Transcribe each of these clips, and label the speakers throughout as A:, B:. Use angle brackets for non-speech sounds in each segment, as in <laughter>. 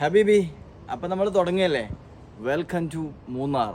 A: ഹബീബി അപ്പം നമ്മൾ തുടങ്ങിയല്ലേ? Welcome to Munnar.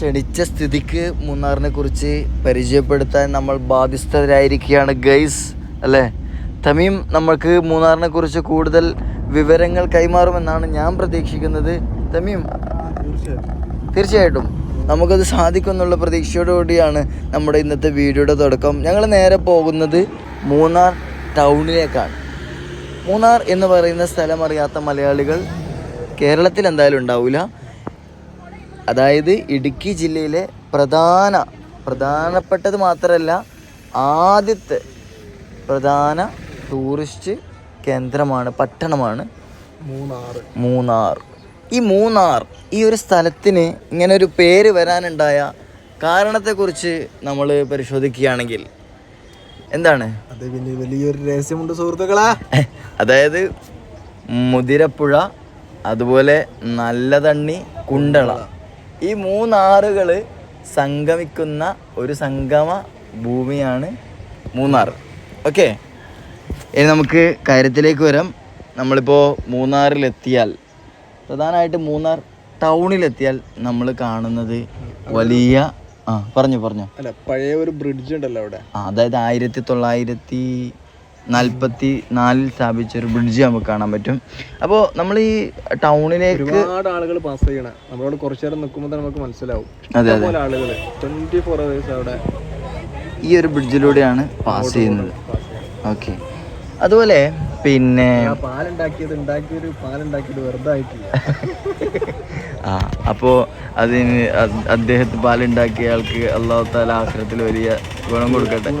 A: ക്ഷണിച്ച സ്ഥിതിക്ക് മൂന്നാറിനെ കുറിച്ച് പരിചയപ്പെടുത്താൻ നമ്മൾ ബാധ്യസ്ഥരായിരിക്കുകയാണ് ഗൈസ് അല്ലേ? തമീം നമ്മൾക്ക് മൂന്നാറിനെ കുറിച്ച് കൂടുതൽ വിവരങ്ങൾ കൈമാറുമെന്നാണ് ഞാൻ പ്രതീക്ഷിക്കുന്നത്. തമീം തീർച്ചയായിട്ടും. നമുക്കത് സാധിക്കുമെന്നുള്ള പ്രതീക്ഷയോടുകൂടിയാണ് നമ്മുടെ ഇന്നത്തെ വീഡിയോയുടെ തുടക്കം. ഞങ്ങൾ നേരെ പോകുന്നത് മൂന്നാർ ടൗണിലേക്കാണ്. മൂന്നാർ എന്ന് പറയുന്ന സ്ഥലം അറിയാത്ത മലയാളികൾ കേരളത്തിൽ എന്തായാലും ഉണ്ടാവില്ല അതായത് ഇടുക്കി ജില്ലയിലെ പ്രധാന പ്രധാനപ്പെട്ടത് മാത്രമല്ല ആദ്യത്തെ പ്രധാന ടൂറിസ്റ്റ് കേന്ദ്രമാണ് പട്ടണമാണ്
B: മൂന്നാർ
A: മൂന്നാർ. ഈ മൂന്നാർ ഈ ഒരു സ്ഥലത്തിന് ഇങ്ങനെ ഒരു പേര് വരാനുണ്ടായ കാരണത്തെക്കുറിച്ച് നമ്മൾ പരിശോധിക്കുകയാണെങ്കിൽ എന്താണ്?
B: അത് പിന്നെ വലിയൊരു രഹസ്യമുണ്ട് സുഹൃത്തുക്കളാ. <laughs>
A: അതായത് മുതിരപ്പുഴ അതുപോലെ നല്ല തണ്ണി കുണ്ടള. ഈ മൂന്നാറുകൾ സംഗമിക്കുന്ന ഒരു സംഗമ ഭൂമിയാണ് മൂന്നാർ. ഓക്കെ? ഇനി നമുക്ക് കാര്യത്തിലേക്ക് വരാം. നമ്മളിപ്പോൾ മൂന്നാറിലെത്തിയാൽ പ്രധാനമായിട്ട് മൂന്നാർ ടൗണിലെത്തിയാൽ നമ്മൾ കാണുന്നത് വലിയ ആ പറഞ്ഞു പറഞ്ഞു.
B: അല്ല പഴയ ഒരു ബ്രിഡ്ജ് ഉണ്ടല്ലോ അവിടെ.
A: ആ അതായത് ആയിരത്തി തൊള്ളായിരത്തി നാൽപ്പത്തി നാലിൽ സ്ഥാപിച്ച ഒരു ബ്രിഡ്ജ് നമുക്ക് കാണാൻ പറ്റും. അപ്പോൾ നമ്മൾ ഈ ടൗണിലേക്ക്
B: ഒരുപാട് ആളുകൾ പാസ് ചെയ്യണം നമ്മളോട് കുറച്ചു നേരം നിൽക്കുമ്പോൾ നമുക്ക് മനസ്സിലാവും.
A: അതെ,
B: അതെ. ആളുകൾ ട്വന്റി ഫോർ അവേഴ്സ് അവിടെ
A: ഈ ഒരു ബ്രിഡ്ജിലൂടെയാണ് പാസ് ചെയ്യുന്നത്. ഓക്കെ അതുപോലെ പിന്നെ
B: പാലുണ്ടാക്കിയത് ഉണ്ടാക്കിയൊരു പാലുണ്ടാക്കിയത് വെറുതെ ആയിട്ടില്ല <laughs>
A: ആ അപ്പോൾ അതിന് അദ്ദേഹത്തെ പാലുണ്ടാക്കിയ ആൾക്ക് അള്ളാഹു താല ആശ്രത്തിൽ വലിയ ഗുണം കൊടുക്കട്ടെ.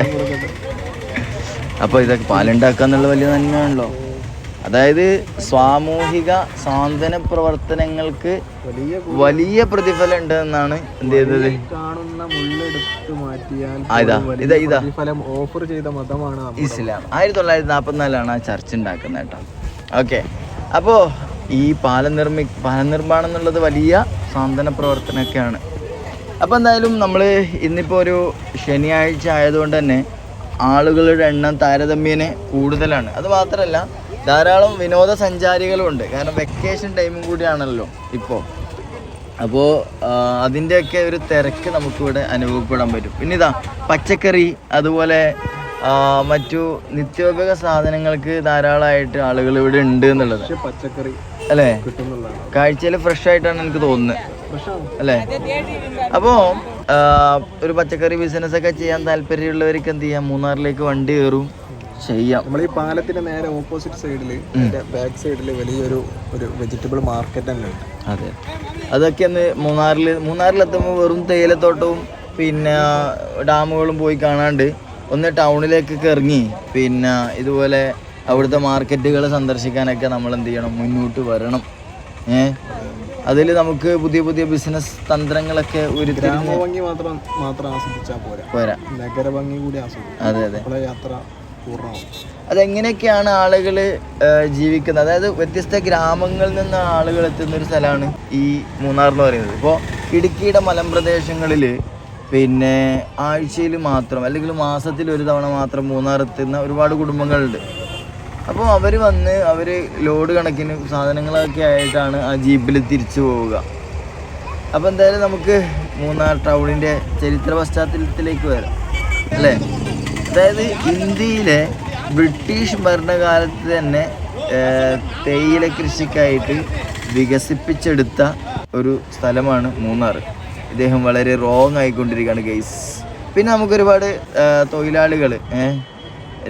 A: അപ്പോൾ ഇതൊക്കെ പാലുണ്ടാക്കുക എന്നുള്ളത് വലിയ നന്മയാണല്ലോ. അതായത് സാമൂഹിക സാന്ത്വന പ്രവർത്തനങ്ങൾക്ക്
B: വലിയ
A: പ്രതിഫലം ഉണ്ട് എന്നാണ് എന്ത് ചെയ്തത്? ഇതാ, ഇതാ,
B: ഓഫർ ചെയ്ത മതമാണ്
A: ഇസ്ലാം. ആയിരത്തി തൊള്ളായിരത്തി നാൽപ്പത്തിനാലാണ് ആ ചർച്ച ഉണ്ടാക്കുന്നത് കേട്ടോ. ഓക്കെ. അപ്പോൾ ഈ പാലം നിർമ്മി പാലം നിർമ്മാണം എന്നുള്ളത് വലിയ സാന്ത്വന പ്രവർത്തനമൊക്കെയാണ്. അപ്പോൾ എന്തായാലും നമ്മൾ ഇന്നിപ്പോ ഒരു ശനിയാഴ്ച ആയതുകൊണ്ട് തന്നെ ആളുകളുടെ എണ്ണം താരതമ്യേന കൂടുതലാണ്. അത് മാത്രമല്ല ധാരാളം വിനോദസഞ്ചാരികളും ഉണ്ട്. കാരണം വെക്കേഷൻ ടൈമും കൂടിയാണല്ലോ ഇപ്പോൾ അപ്പോൾ അതിന്റെയൊക്കെ ഒരു തിരക്ക് നമുക്കിവിടെ അനുഭവപ്പെടാൻ പറ്റും. പിന്നെ ഇതാ പച്ചക്കറി അതുപോലെ മറ്റു നിത്യോപയോഗ സാധനങ്ങൾക്ക് ധാരാളമായിട്ട് ആളുകൾ ഇവിടെ ഉണ്ട് എന്നുള്ളത്.
B: പച്ചക്കറി
A: അല്ലേ? കാഴ്ചയിൽ ഫ്രഷ് ആയിട്ടാണ് എനിക്ക് തോന്നുന്നത്. അല്ലേ? അപ്പോൾ ഒരു പച്ചക്കറി ബിസിനസ് ഒക്കെ ചെയ്യാൻ താല്പര്യമുള്ളവർക്ക് എന്ത് ചെയ്യാം? മൂന്നാറിലേക്ക് വണ്ടി കയറും. ചെയ്യാം.
B: നമ്മൾ ഈ പാലത്തിന്റെ നേരെ ഓപ്പോസിറ്റ് സൈഡിൽ ബാക്ക് സൈഡിൽ വലിയൊരു ഒരു വെജിറ്റബിൾ മാർക്കറ്റ് തന്നെ ഉണ്ട്.
A: അതെ. അതൊക്കെ ഒന്ന് മൂന്നാറിൽ മൂന്നാറിലെത്തുമ്പോൾ വെറും തേയിലത്തോട്ടവും പിന്നെ ഡാമുകളും പോയി കാണാണ്ട് ഒന്ന് ടൗണിലേക്കൊക്കെ ഇറങ്ങി പിന്നെ ഇതുപോലെ അവിടുത്തെ മാർക്കറ്റുകൾ സന്ദർശിക്കാനൊക്കെ നമ്മൾ എന്ത് ചെയ്യണം? മുന്നോട്ട് വരണം. ഏ? അതിൽ നമുക്ക് പുതിയ പുതിയ ബിസിനസ് തന്ത്രങ്ങളൊക്കെ ഒരു
B: ഗ്രാമഭംഗി മാത്രം മാത്രം ആസ്വദിച്ചാൽ പോരാ. നഗരഭംഗി കൂടി ആസ്വദിക്കും.
A: അതെ അതെ.
B: യാത്ര
A: അതെങ്ങനെയൊക്കെയാണ് ആളുകൾ ജീവിക്കുന്നത്? അതായത് വ്യത്യസ്ത ഗ്രാമങ്ങളിൽ നിന്ന് ആളുകൾ എത്തുന്ന ഒരു സ്ഥലമാണ് ഈ മൂന്നാർ എന്ന് പറയുന്നത്. ഇപ്പോൾ ഇടുക്കിയുടെ മലമ്പ്രദേശങ്ങളിൽ പിന്നെ ആഴ്ചയിൽ മാത്രം അല്ലെങ്കിൽ മാസത്തിൽ ഒരു തവണ മാത്രം മൂന്നാർ എത്തുന്ന ഒരുപാട് കുടുംബങ്ങളുണ്ട്. അപ്പോൾ അവർ വന്ന് അവർ ലോഡ് കണക്കിന് സാധനങ്ങളൊക്കെ ആയിട്ടാണ് ആ ജീപ്പിൽ തിരിച്ചു പോവുക. അപ്പോൾ എന്തായാലും നമുക്ക് മൂന്നാർ ടൗണിന്റെ ചരിത്ര പശ്ചാത്തലത്തിലേക്ക് വരാം. അല്ലേ? അതായത് ഇന്ത്യയിലെ ബ്രിട്ടീഷ് ഭരണകാലത്ത് തന്നെ തേയില കൃഷിക്കായിട്ട് വികസിപ്പിച്ചെടുത്ത ഒരു സ്ഥലമാണ് മൂന്നാർ. ഇദ്ദേഹം വളരെ റോങ് ആയിക്കൊണ്ടിരിക്കുകയാണ് ഗെയ്സ് പിന്നെ നമുക്കൊരുപാട് തൊഴിലാളികൾ തൊഴിലാളികൾ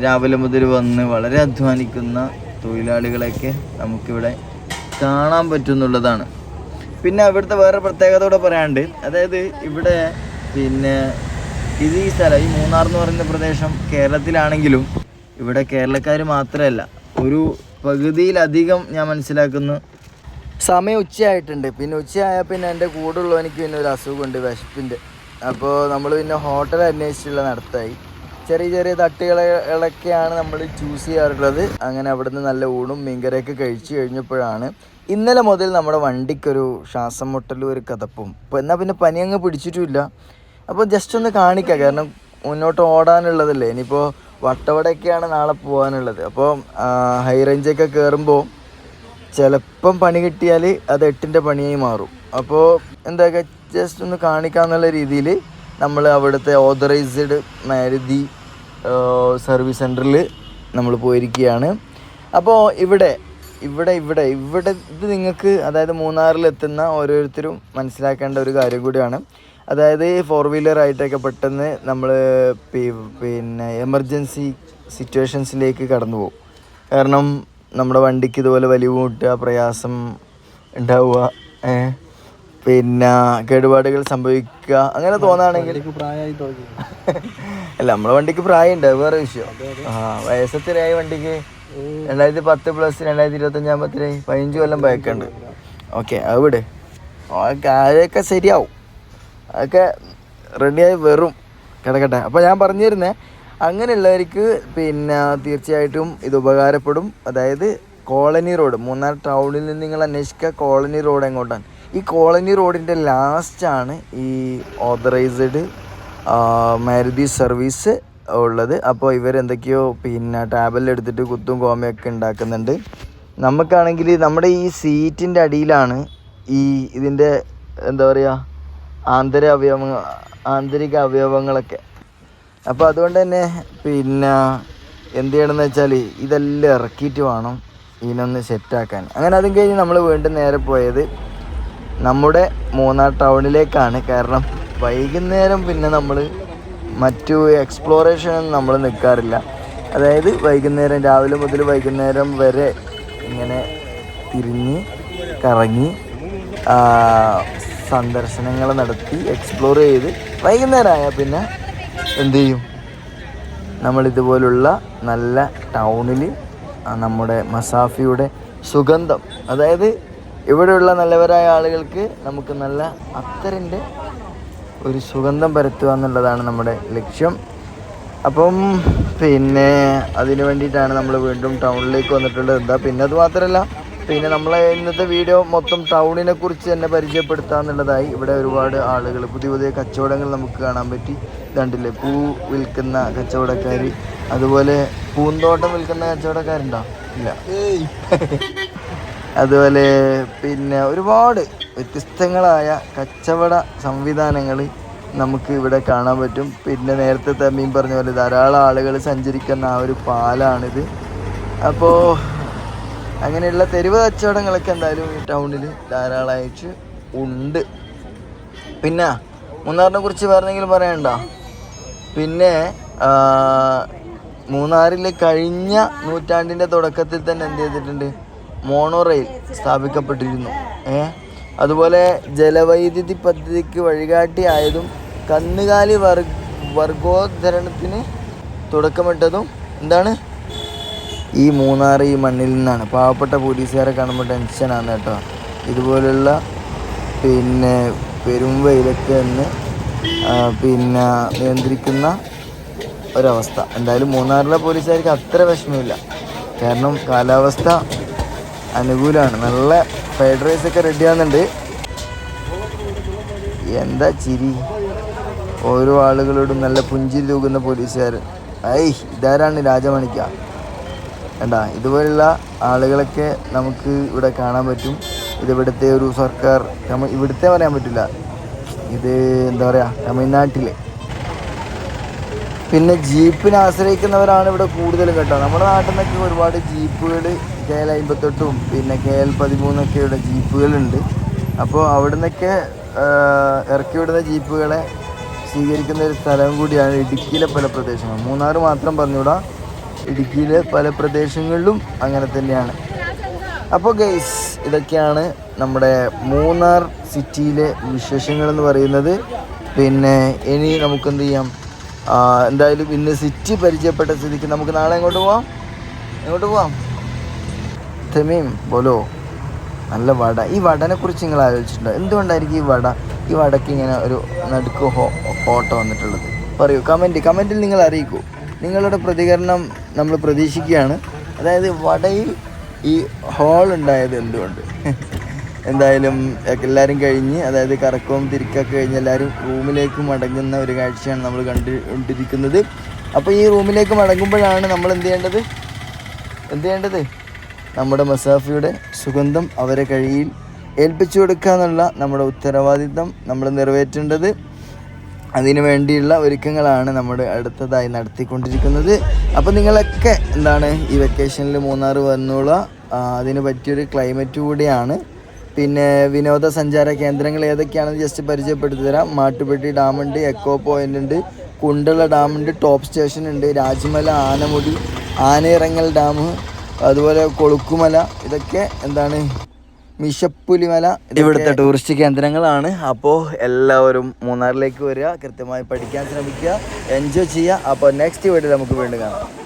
A: രാവിലെ മുതൽ വന്ന് വളരെ അധ്വാനിക്കുന്ന തൊഴിലാളികളെയൊക്കെ നമുക്കിവിടെ കാണാൻ പറ്റുന്നുള്ളതാണ്. പിന്നെ അവിടുത്തെ വേറെ പ്രത്യേകത കൂടെ പറയാണ്ട് അതായത് ഇവിടെ പിന്നെ ഇത് ഈ സ്ഥലം ഈ മൂന്നാർ എന്ന് പറയുന്ന പ്രദേശം കേരളത്തിലാണെങ്കിലും ഇവിടെ കേരളക്കാർ മാത്രമല്ല ഒരു പകുതിയിലധികം ഞാൻ മനസ്സിലാക്കുന്നു. സമയം ഉച്ചയായിട്ടുണ്ട്. പിന്നെ ഉച്ചയായാൽ പിന്നെ എന്റെ കൂടുള്ളവനിക്ക് പിന്നെ ഒരു അസുഖമുണ്ട് വിശപ്പിന്റെ. അപ്പോൾ നമ്മൾ പിന്നെ ഹോട്ടൽ അന്വേഷിച്ചുള്ള നടത്തായി. ചെറിയ ചെറിയ തട്ടുകളൊക്കെയാണ് നമ്മൾ ചൂസ് ചെയ്യാറുള്ളത്. അങ്ങനെ അവിടുന്ന് നല്ല ഊണും മീൻകറിയൊക്കെ കഴിച്ചു കഴിഞ്ഞപ്പോഴാണ് ഇന്നലെ മുതൽ നമ്മുടെ വണ്ടിക്കൊരു ശ്വാസം മുട്ടലും ഒരു കഥപ്പും ഇപ്പോൾ എന്നാൽ പിന്നെ പനി അങ്ങ് പിടിച്ചിട്ടുമില്ല. അപ്പോൾ ജസ്റ്റ് ഒന്ന് കാണിക്കാം. കാരണം മുന്നോട്ട് ഓടാനുള്ളതല്ലേ. ഇനിയിപ്പോൾ വട്ടവടയൊക്കെയാണ് നാളെ പോകാനുള്ളത്. അപ്പോൾ ഹൈ റേഞ്ചൊക്കെ കയറുമ്പോൾ ചിലപ്പം പണി കിട്ടിയാൽ അത് എട്ടിന്റെ പണിയായി മാറും. അപ്പോൾ എന്താ ജസ്റ്റ് ഒന്ന് കാണിക്കാന്നുള്ള രീതിയിൽ നമ്മൾ അവിടുത്തെ ഓതറൈസ്ഡ് മാരുതി സർവീസ് സെന്ററിൽ നമ്മൾ പോയിരിക്കുകയാണ് അപ്പോൾ ഇവിടെ ഇവിടെ ഇവിടെ ഇവിടെ ഇത് നിങ്ങൾക്ക് അതായത് മൂന്നാറിലെത്തുന്ന ഓരോരുത്തരും മനസ്സിലാക്കേണ്ട ഒരു കാര്യം കൂടിയാണ്. അതായത് ഫോർ വീലർ ആയിട്ടൊക്കെ പെട്ടെന്ന് നമ്മൾ പിന്നെ എമർജൻസി സിറ്റുവേഷൻസിലേക്ക് കടന്നു പോകും. കാരണം നമ്മുടെ വണ്ടിക്ക് ഇതുപോലെ വലിവ് കൂട്ടുക പ്രയാസം ഉണ്ടാവുക പിന്നെ കേടുപാടുകൾ സംഭവിക്കുക അങ്ങനെ തോന്നുകയാണെങ്കിൽ
B: എനിക്ക് പ്രായമായി തുടങ്ങി <laughs>
A: അല്ല നമ്മളെ വണ്ടിക്ക് പ്രായമുണ്ട് അത് വേറെ വിഷയം. ആ വയസ്സത്തിനായി വണ്ടിക്ക്? രണ്ടായിരത്തി പത്ത് പ്ലസ് രണ്ടായിരത്തി ഇരുപത്തഞ്ച് എത്രയായി പതിനഞ്ച് കൊല്ലം ബൈക്കുണ്ട് ഓക്കെ അത് വിട്. അതൊക്കെ അതൊക്കെ ശരിയാവും. അതൊക്കെ റെഡിയായി വെറും കിടക്കട്ടെ. അപ്പോൾ ഞാൻ പറഞ്ഞു തരുന്നേ അങ്ങനെയുള്ളവർക്ക് പിന്നെ തീർച്ചയായിട്ടും ഇത് ഉപകാരപ്പെടും. അതായത് കോളനി റോഡ് മൂന്നാർ ടൗണിൽ നിന്ന് നിങ്ങൾ അന്വേഷിക്കുക കോളനി റോഡ് എങ്ങോട്ടാണ്. ഈ കോളനി റോഡിന്റെ ലാസ്റ്റാണ് ഈ ഓതറൈസ്ഡ് മാരുതി സർവീസ് ഉള്ളത്. അപ്പോൾ ഇവരെന്തൊക്കെയോ പിന്നെ ടാബലെടുത്തിട്ട് കുത്തും കോമയൊക്കെ ഉണ്ടാക്കുന്നുണ്ട്. നമുക്കാണെങ്കിൽ നമ്മുടെ ഈ സീറ്റിന്റെ അടിയിലാണ് ഈ ഇതിന്റെ എന്താ പറയുക ആന്തര അവയവ ആന്തരിക അവയവങ്ങളൊക്കെ. അപ്പോൾ അതുകൊണ്ട് തന്നെ പിന്നെ എന്ത് ചെയ്യണമെന്ന് വെച്ചാൽ ഇതെല്ലാം ഇറക്കിയിട്ട് വേണം ഇതിനൊന്ന് സെറ്റാക്കാൻ. അങ്ങനെ അതും കഴിഞ്ഞ് നമ്മൾ വീണ്ടും നേരെ പോയത് നമ്മുടെ മൂന്നാർ ടൗണിലേക്കാണ്. കാരണം വൈകുന്നേരം പിന്നെ നമ്മൾ മറ്റു എക്സ്പ്ലോറേഷൻ നമ്മൾ നിൽക്കാറില്ല അതായത് വൈകുന്നേരം രാവിലെ മുതൽ വൈകുന്നേരം വരെ ഇങ്ങനെ തിരിഞ്ഞ് കറങ്ങി സന്ദർശനങ്ങൾ നടത്തി എക്സ്പ്ലോർ ചെയ്ത് വൈകുന്നേരമായാൽ പിന്നെ എന്തു ചെയ്യും? നമ്മളിതുപോലുള്ള നല്ല ടൗണിൽ നമ്മുടെ മസാഫിയുടെ സുഗന്ധം. അതായത് ഇവിടെയുള്ള നല്ലവരായ ആളുകൾക്ക് നമുക്ക് നല്ല അത്തറിന്റെ ഒരു സുഗന്ധം പരത്തുക എന്നുള്ളതാണ് നമ്മുടെ ലക്ഷ്യം. അപ്പം പിന്നെ അതിന് വേണ്ടിയിട്ടാണ് നമ്മൾ വീണ്ടും ടൗണിലേക്ക് വന്നിട്ടുള്ളത്. എന്താ പിന്നെ അത് മാത്രമല്ല പിന്നെ നമ്മളെ ഇന്നത്തെ വീഡിയോ മൊത്തം ടൗണിനെ കുറിച്ച് തന്നെ പരിചയപ്പെടുത്തുക എന്നുള്ളതായി ഇവിടെ ഒരുപാട് ആളുകൾ പുതിയ പുതിയ കച്ചവടങ്ങൾ നമുക്ക് കാണാൻ പറ്റി. ഇതുണ്ടല്ലേ പൂ വിൽക്കുന്ന കച്ചവടക്കാർ അതുപോലെ പൂന്തോട്ടം വിൽക്കുന്ന കച്ചവടക്കാരുണ്ടോ? ഇല്ല. അതുപോലെ പിന്നെ ഒരുപാട് വ്യത്യസ്തങ്ങളായ കച്ചവട സംവിധാനങ്ങൾ നമുക്ക് ഇവിടെ കാണാൻ പറ്റും. പിന്നെ നേരത്തെ തമ്മീൻ പറഞ്ഞ പോലെ ധാരാളം ആളുകൾ സഞ്ചരിക്കുന്ന ആ ഒരു പാലാണിത്. അപ്പോൾ അങ്ങനെയുള്ള തെരുവ് കച്ചവടങ്ങളൊക്കെ എന്തായാലും ഈ ടൗണിൽ ധാരാളമായിട്ട് ഉണ്ട്. പിന്നെ മൂന്നാറിനെ കുറിച്ച് പറഞ്ഞെങ്കിലും പറയണ്ട പിന്നെ മൂന്നാറിൽ കഴിഞ്ഞ നൂറ്റാണ്ടിന്റെ തുടക്കത്തിൽ തന്നെ എന്ത് ചെയ്തിട്ടുണ്ട്? മോണോ റെയിൽ സ്ഥാപിക്കപ്പെട്ടിരുന്നു അതുപോലെ ജലവൈദ്യുതി പദ്ധതിക്ക് വഴികാട്ടിയായതും കന്നുകാലി വർഗ വർഗോദ്ധരണത്തിന് തുടക്കമിട്ടതും എന്താണ്? ഈ മൂന്നാർ ഈ മണ്ണിൽ നിന്നാണ്. പാവപ്പെട്ട പോലീസുകാരെ കാണുമ്പോൾ ടെൻഷനാണ് കേട്ടോ. ഇതുപോലുള്ള പിന്നെ പെരും വെയിലൊക്കെ നിന്ന് ആ, പിന്നെ നിയന്ത്രിക്കുന്ന ഒരവസ്ഥ. എന്തായാലും മൂന്നാറിലെ പോലീസുകാർക്ക് അത്ര വിഷമമില്ല. കാരണം കാലാവസ്ഥ അനുകൂലമാണ് നല്ല ഫ്രൈഡ് റൈസ് ഒക്കെ റെഡി ആവുന്നുണ്ട്. എന്താ ചിരി? ഓരോ ആളുകളോടും നല്ല പുഞ്ചിരി തൂകുന്ന പോലീസുകാർ ഐ ഇതാരാണ് രാജമണിക്ക? എന്താ ഇതുപോലുള്ള ആളുകളൊക്കെ നമുക്ക് ഇവിടെ കാണാൻ പറ്റും. ഇത് ഇവിടുത്തെ ഒരു സർക്കാർ ഇവിടുത്തെ പറയാൻ പറ്റില്ല. ഇത് എന്താ പറയുക തമിഴ്നാട്ടിലെ. പിന്നെ ജീപ്പിനെ ആശ്രയിക്കുന്നവരാണ് ഇവിടെ കൂടുതലും കേട്ടോ. നമ്മുടെ നാട്ടിൽ നിന്നൊക്കെ ഒരുപാട് ജീപ്പുകൾ കെ എൽ അമ്പത്തെട്ടും പിന്നെ കെ എൽ പതിമൂന്നൊക്കെ ഇവിടെ ജീപ്പുകളുണ്ട്. അപ്പോൾ അവിടെ നിന്നൊക്കെ ഇറക്കി വിടുന്ന ജീപ്പുകളെ സ്വീകരിക്കുന്ന ഒരു സ്ഥലം കൂടിയാണ് ഇടുക്കിയിലെ പല പ്രദേശങ്ങളും. മൂന്നാർ മാത്രം പറഞ്ഞുകൂടാ ഇടുക്കിയിലെ പല പ്രദേശങ്ങളിലും അങ്ങനെ തന്നെയാണ്. അപ്പോൾ ഗൈസ് ഇതൊക്കെയാണ് നമ്മുടെ മൂന്നാർ സിറ്റിയിലെ വിശേഷങ്ങൾ എന്ന് പറയുന്നത്. പിന്നെ ഇനി നമുക്കെന്ത് ചെയ്യാം? എന്തായാലും ഇന്ന് സിറ്റി പരിചയപ്പെട്ട സ്ഥിതിക്ക് നമുക്ക് നാളെ എങ്ങോട്ട് പോവാം? എങ്ങോട്ട് പോവാം? തെമീം ബോലോ നല്ല വട. ഈ വടനെ കുറിച്ച് നിങ്ങൾ ആലോചിച്ചിട്ടുണ്ടോ? എന്തുകൊണ്ടായിരിക്കും ഈ വട? ഈ വടക്ക് ഇങ്ങനെ ഒരു നടുക്ക് ഫോട്ടോ വന്നിട്ടുള്ളത്? പറയൂ കമന്റ് കമന്റിൽ നിങ്ങൾ അറിയിക്കൂ. നിങ്ങളുടെ പ്രതികരണം നമ്മൾ പ്രതീക്ഷിക്കുകയാണ്. അതായത് വടയിൽ ഈ ഹോൾ ഉണ്ടായത് എന്തുകൊണ്ട്? <laughs> എന്തായാലും എല്ലാവരും കഴിഞ്ഞ് അതായത് കറക്കവും തിരിക്കൊക്കെ കഴിഞ്ഞ് എല്ലാവരും റൂമിലേക്ക് മടങ്ങുന്ന ഒരു കാഴ്ചയാണ് നമ്മൾ കണ്ടുകൊണ്ടിരിക്കുന്നത് അപ്പോൾ ഈ റൂമിലേക്ക് മടങ്ങുമ്പോഴാണ് നമ്മൾ എന്ത് ചെയ്യേണ്ടത്? എന്ത് ചെയ്യേണ്ടത്? നമ്മുടെ മസാഫിയുടെ സുഗന്ധം അവരെ കഴിയിൽ ഏൽപ്പിച്ചു കൊടുക്കുക എന്നുള്ള നമ്മുടെ ഉത്തരവാദിത്തം നമ്മൾ നിറവേറ്റേണ്ടത്. അതിനു വേണ്ടിയുള്ള ഒരുക്കങ്ങളാണ് നമ്മൾ അടുത്തതായി നടത്തിക്കൊണ്ടിരിക്കുന്നത്. അപ്പോൾ നിങ്ങളൊക്കെ എന്താണ് ഈ വെക്കേഷനിൽ മൂന്നാർ വന്നോളുക ആ, അതിന് പറ്റിയൊരു ക്ലൈമറ്റ് കൂടിയാണ്. പിന്നെ വിനോദസഞ്ചാര കേന്ദ്രങ്ങൾ ഏതൊക്കെയാണെന്ന് ജസ്റ്റ് പരിചയപ്പെടുത്തി തരാം. മാട്ടുപെട്ടി ഡാമുണ്ട് എക്കോ പോയിന്റ് ഉണ്ട് കുണ്ടള ഡാമുണ്ട് ടോപ്പ് സ്റ്റേഷൻ ഉണ്ട് രാജ്മല ആനമുടി ആനയിറങ്ങൽ ഡാം അതുപോലെ കൊളുക്കുമല ഇതൊക്കെ എന്താണ്? മിഷപ്പുലിമല ഇവിടുത്തെ ടൂറിസ്റ്റ് കേന്ദ്രങ്ങളാണ്. അപ്പോൾ എല്ലാവരും മൂന്നാറിലേക്ക് വരിക കൃത്യമായി പഠിക്കാൻ ശ്രമിക്കുക എൻജോയ് ചെയ്യുക. അപ്പോൾ നെക്സ്റ്റ് വീഡിയോ നമുക്ക് വീണ്ടും കാണാം.